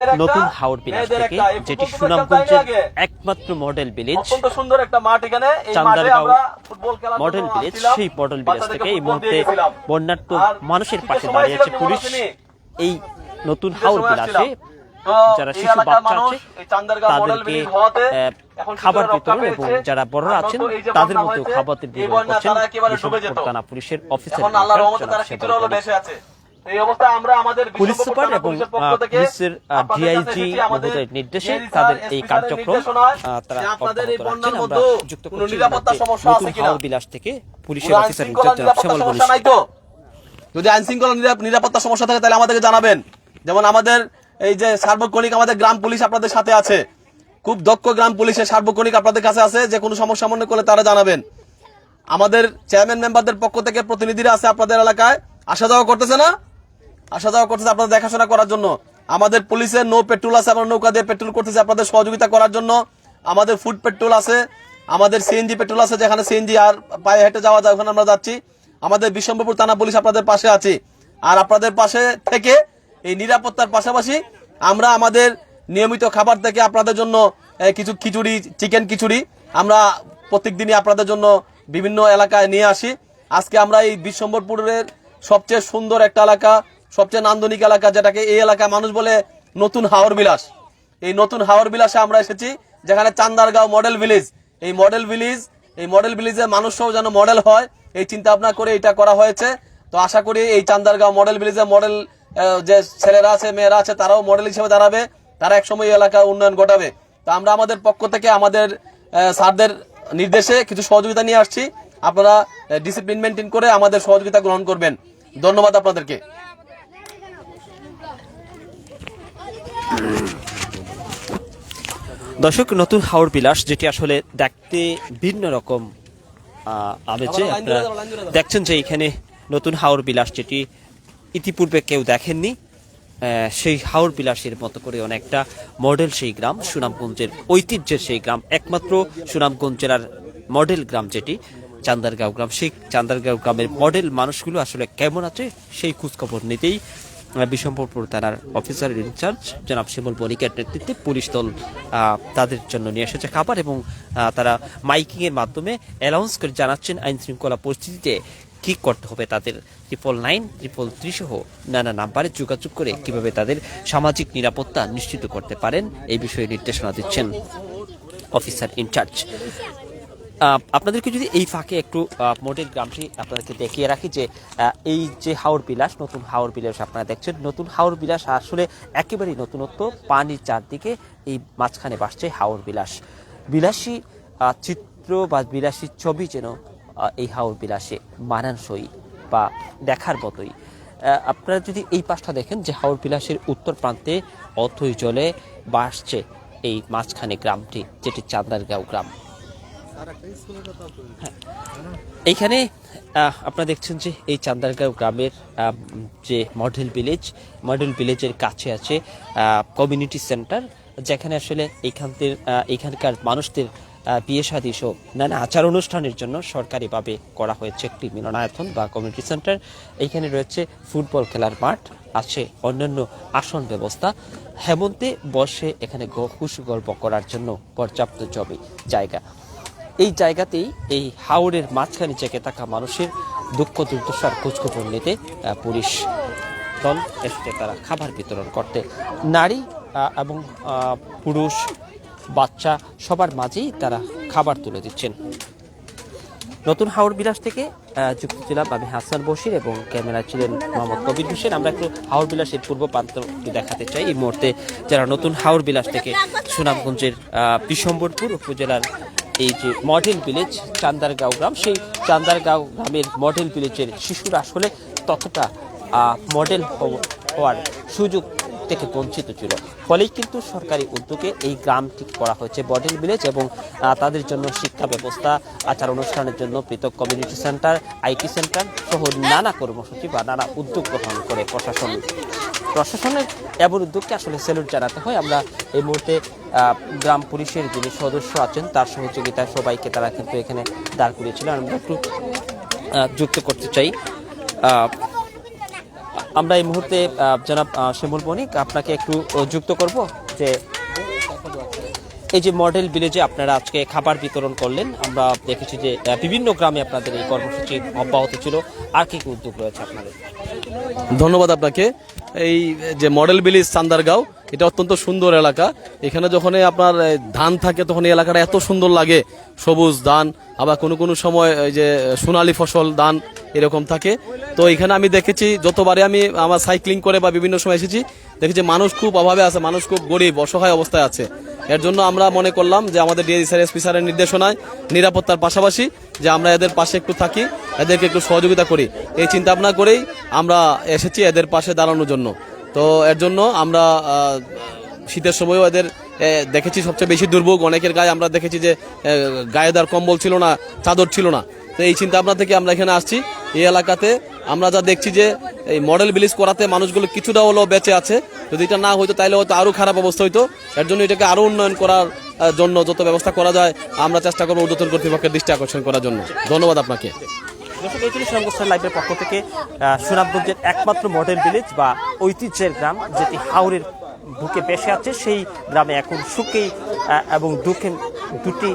নতুন হাওড় বিলাস থেকে যেটি সুনামগঞ্জের একমাত্র মডেল ভিলেজ সুন্দর একটা মাঠ এখানে। চান্দারগাঁও মডেল ভিলেজ সেই মডেল ভিলেজ থেকে এই মুহূর্তে বন্যার্থ মানুষের পাশে সময় দাঁড়িয়ে আছে পুলিশ। এই নতুন হাওড় বিলাসে যারা শিশু বাচ্চা আছে তাদেরকে খাবার বিতরণ এবং যারা বড়রা আছেন তাদের বন্যা মধ্যে খাবার বিতরণ করছেন পুলিশের অফিসার পুলিশ সুপার এবং পুলিশের ডিআইজি মহোদয়ের নির্দেশে তাদের এই কার্যক্রম তারা অব্যাহত রাখছেন। আমরা যুক্ত করছি নতুন আছে বিলাস থেকে পুলিশের অফিসার ইনচার্জ শ্যামল যদি আইন শৃঙ্খলা নিরাপত্তা সমস্যা থাকে তাহলে আমাদেরকে জানাবেন। যেমন আমাদের এই যে সার্বক্ষণিক আমাদের গ্রাম পুলিশ আপনাদের সাথে আছে। খুব দক্ষ গ্রাম পুলিশের সার্বক্ষণিক আপনাদের কাছে আছে যে কোনো সমস্যা মনে করলে তারা জানাবেন। আমাদের চেয়ারম্যান মেম্বারদের পক্ষ থেকে প্রতিনিধিরা আছে আপনাদের এলাকায়। আসা যাওয়া করতেছে না? আসা যাওয়া করতেছে আপনাদের দেখাশোনা করার জন্য। আমাদের পুলিশের নো পেট্রোল আছে, আমরা নৌকা দিয়ে পেট্রোল করতেছে আপনাদের সহযোগিতা করার জন্য। আমাদের ফুড পেট্রোল আছে, আমাদের সিএনজি পেট্রোল আছে, যেখানে সিএনজি আর পায়ে হেঁটে যাওয়া যায়, ওখানে আমরা যাচ্ছি। আমাদের বিশ্বম্বরপুর থানা পুলিশ আপনাদের পাশে আছে। আর আপনাদের পাশে থেকে এই নিরাপত্তার পাশাপাশি আমরা আমাদের নিয়মিত খাবার থেকে আপনাদের জন্য কিছু খিচুড়ি চিকেন খিচুড়ি আমরা প্রত্যেকদিনই আপনাদের জন্য বিভিন্ন এলাকায় নিয়ে আসি। আজকে আমরা এই বিশ্বম্বরপুরের সবচেয়ে সুন্দর একটা এলাকা সবচেয়ে নান্দনিক এলাকা যেটাকে এই এলাকায় মানুষ বলে নতুন হাওর বিলাস। এই নতুন হাওর বিলাসে আমরা এসেছি, যেখানে চান্দারগাঁও মডেল ভিলেজ। এই মডেল ভিলেজ, এই মডেল ভিলেজে মানুষরাও যেন মডেল হয়, এই চিন্তা ভাবনা করে এটা করা হয়েছে। তো আশা করি এই চান্দারগাঁও মডেল ভিলেজে মডেল যে ছেলেরা আছে, মেয়েরা আছে, তারাও মডেল হিসেবে দাঁড়াবে। তারা একসময় এই এলাকার উন্নয়ন ঘটাবে। তো আমরা আমাদের পক্ষ থেকে আমাদের স্যারদের নির্দেশে কিছু সহযোগিতা নিয়ে আসছি। আপনারা ডিসিপ্লিন মেনটেন করে আমাদের সহযোগিতা গ্রহণ করবেন। ধন্যবাদ আপনাদেরকে। দর্শক নতুন হাওড় বিলাস যেটি আসলে দেখতে ভিন্ন রকম ধরে আপনারা। দেখছেন যে এখানে নতুন হাওড় বিলাস যেটি ইতিপূর্বে কেউ দেখেননি সেই হাওড় বিলাসের মতো করে অনেকটা মডেল সেই গ্রাম সুনামগঞ্জের ঐতিহ্যের সেই গ্রাম একমাত্র সুনামগঞ্জ জেলার মডেল গ্রাম যেটি চান্দারগাঁও গ্রাম সেই চান্দারগাঁও গ্রামের মডেল মানুষগুলো আসলে কেমন আছে সেই খোঁজখবর নিতেই বিশম্বরপুর থানার অফিসার ইনচার্জ জনাব শিমল বণিকের নেতৃত্বে পুলিশ দল তাদের জন্য নিয়ে এসেছে খাবার এবং তারা মাইকিং এর মাধ্যমে অ্যানাউন্স করে জানাচ্ছেন আইন শৃঙ্খলা পরিস্থিতিতে কি করতে হবে তাদের। ট্রিপল নাইন ট্রিপল থ্রি সহ নানা নাম্বারে যোগাযোগ করে কীভাবে তাদের সামাজিক নিরাপত্তা নিশ্চিত করতে পারেন, এই বিষয়ে নির্দেশনা দিচ্ছেন অফিসার ইনচার্জ আপনাদেরকে যদি এই ফাঁকে একটু মডেল গ্রামটি আপনাদেরকে দেখিয়ে রাখি যে এই যে হাওর বিলাস, নতুন হাওর বিলাস আপনারা দেখছেন, নতুন হাওর বিলাস আসলে একেবারেই নতুনত্ব, পানির চারদিকে এই মাঝখানে বাসছে হাওর বিলাস। বিলাসী চিত্র বা বিলাসী ছবি যেন এই হাওর বিলাসে মানানসই বা দেখার মতোই। আপনারা যদি এই পাশটা দেখেন যে হাওর বিলাসের উত্তর প্রান্তে অথই জলে বাসছে এই মাঝখানে গ্রামটি, যেটি চান্দারগাঁও গ্রাম। এইখানে আপনারা দেখছেন যে এই চান্দারগাঁও গ্রামের যে মডেল ভিলেজ মডেল ভিলেজের কাছে আছে কমিউনিটি সেন্টার যেখানে আসলে এইখানদের আহ, এইখানকার মানুষদের বিয়ে শাদী সহ নানা আচার অনুষ্ঠানের জন্য সরকারিভাবে করা হয়েছে একটি মিলনায়তন বা কমিউনিটি সেন্টার এইখানে রয়েছে ফুটবল খেলার মাঠ আছে অন্যান্য আসন ব্যবস্থা। হেমন্তে বসে এখানে খুশি গল্প করার জন্য পর্যাপ্ত জমি জায়গা। এই জায়গাতেই এই হাওড়ের মাঝখানে জেগে থাকা মানুষের দুঃখ, দুর্দশার খোঁজখবর নিতে পুলিশ দল এসেছে তারা খাবার বিতরণ করতে। নারী এবং পুরুষ, বাচ্চা সবার মাঝেই তারা খাবার তুলে দিচ্ছেন। নতুন হাওড় বিলাস থেকে যুক্ত ছিলাম আমি হাসান বশির এবং ক্যামেরা ছিলেন মোহাম্মদ কবির হোসেন। আমরা একটু হাওড় বিলাসের পূর্ব প্রান্তটি দেখাতে চাই। এই মুহূর্তে যারা নতুন হাওড় বিলাস থেকে সুনামগঞ্জের বিশম্বরপুর উপজেলার এই যে মডেল ভিলেজ চান্দারগাঁও গ্রাম, সেই চান্দারগাঁও গ্রামের মডেল ভিলেজের শিশুরা আসলে ততটা মডেল হও- হওয়ার সুযোগ থেকে বঞ্চিত ছিল। ফলেই কিন্তু সরকারি উদ্যোগে এই গ্রামটি করা হয়েছে মডেল ভিলেজ এবং তাদের জন্য শিক্ষা ব্যবস্থা, আচার অনুষ্ঠানের জন্য পৃথক কমিউনিটি সেন্টার, আইটি সেন্টার সহ নানা কর্মসূচি বা নানা উদ্যোগ গ্রহণ করে প্রশাসন। প্রশাসনের এমন উদ্যোগকে আসলে স্যালুট জানাতে হয়। আমরা এই মুহূর্তে গ্রাম পুলিশের যিনি সদস্য আছেন, তার সহযোগিতায় সবাইকে তারা কিন্তু এখানে দাঁড় করিয়েছিল। আমরা একটু যুক্ত করতে চাই। আমরা এই মুহূর্তে জনাব শিমুল বণিক আপনাকে একটু যুক্ত করব যে এই যে মডেল ভিলেজে আপনারা আজকে খাবার বিতরণ করলেন। আমরা দেখেছি যে বিভিন্ন গ্রামে আপনাদের এই কর্মসূচি অব্যাহত ছিল। আর কি উদ্যোগ রয়েছে আপনাদের? ধন্যবাদ আপনাকে। এই যে মডেল ভিলেজ চান্দারগাঁও এটা অত্যন্ত সুন্দর এলাকা। এখানে যখন আপনার ধান থাকে তখন এই এলাকাটা এত সুন্দর লাগে। সবুজ ধান, আবার কোনো কোনো সময় যে সোনালী ফসল, ধান এরকম থাকে। তো এখানে আমি দেখেছি যতবারে আমি আমার সাইক্লিং করে বা বিভিন্ন সময় এসেছি, দেখেছি মানুষ খুব অভাবে আছে, মানুষ খুব গরিব, অসহায় অবস্থায় আছে। এর জন্য আমরা মনে করলাম যে আমাদের ডিএসি স্যার এসপি স্যারের নির্দেশনায় নিরাপত্তার পাশাপাশি যে আমরা এদের পাশে একটু থাকি, এদেরকে একটু সহযোগিতা করি। এই চিন্তা ভাবনা করেই আমরা এসেছি এদের পাশে দাঁড়ানোর জন্য। তো এর জন্য আমরা শীতের সময়ও এদের দেখেছি সবচেয়ে বেশি দুর্ভোগ। অনেকের গায়ে আমরা দেখেছি যে গায়ে দেওয়ার কম্বল ছিল না, চাদর ছিল না। তো এই চিন্তা ভাবনা থেকে আমরা এখানে আসছি। এই এলাকাতে আমরা যা দেখছি যে, এই মডেল বিলিজ করাতে মানুষগুলো কিছুটা হলেও বেঁচে আছে। যদি এটা না হইতো তাহলে হয়তো আরও খারাপ অবস্থা হইতো। এর জন্য এটাকে আরও উন্নয়ন করার জন্য যত ব্যবস্থা করা যায় আমরা চেষ্টা করব ঊর্ধ্বতন কর্তৃপক্ষের দৃষ্টি আকর্ষণ করার জন্য। ধন্যবাদ আপনাকে। শ্রীরামকৃষ্ণ লাইভের পক্ষ থেকে সুনামগঞ্জের একমাত্র মডেল ভিলেজ বা ঐতিহ্যের গ্রাম যেটি হাওরের বুকে বেসে আছে সেই গ্রামে এখন আহ, এবং দুঃখে দুটি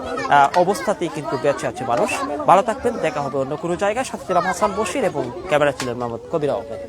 অবস্থাতেই কিন্তু বেঁচে আছে মানুষ। ভালো থাকবেন দেখা হবে অন্য কোনো জায়গায়। সাথে হাসান বসির এবং ক্যামেরা ছিলেন মোহাম্মদ কবির আহমেদ।